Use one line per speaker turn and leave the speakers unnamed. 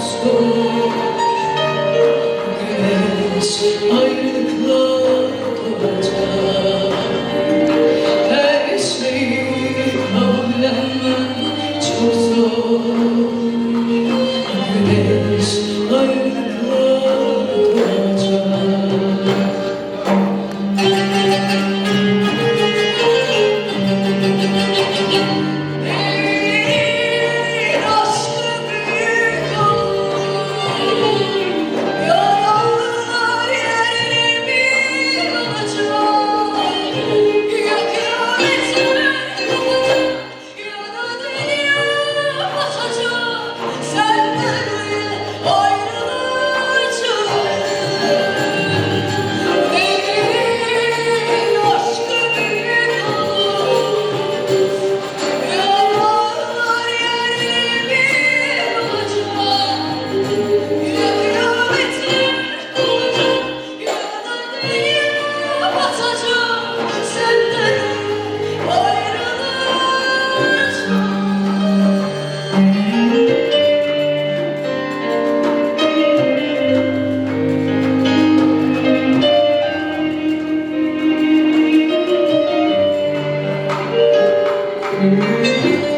zor Güneş ayrılıkla Thank you.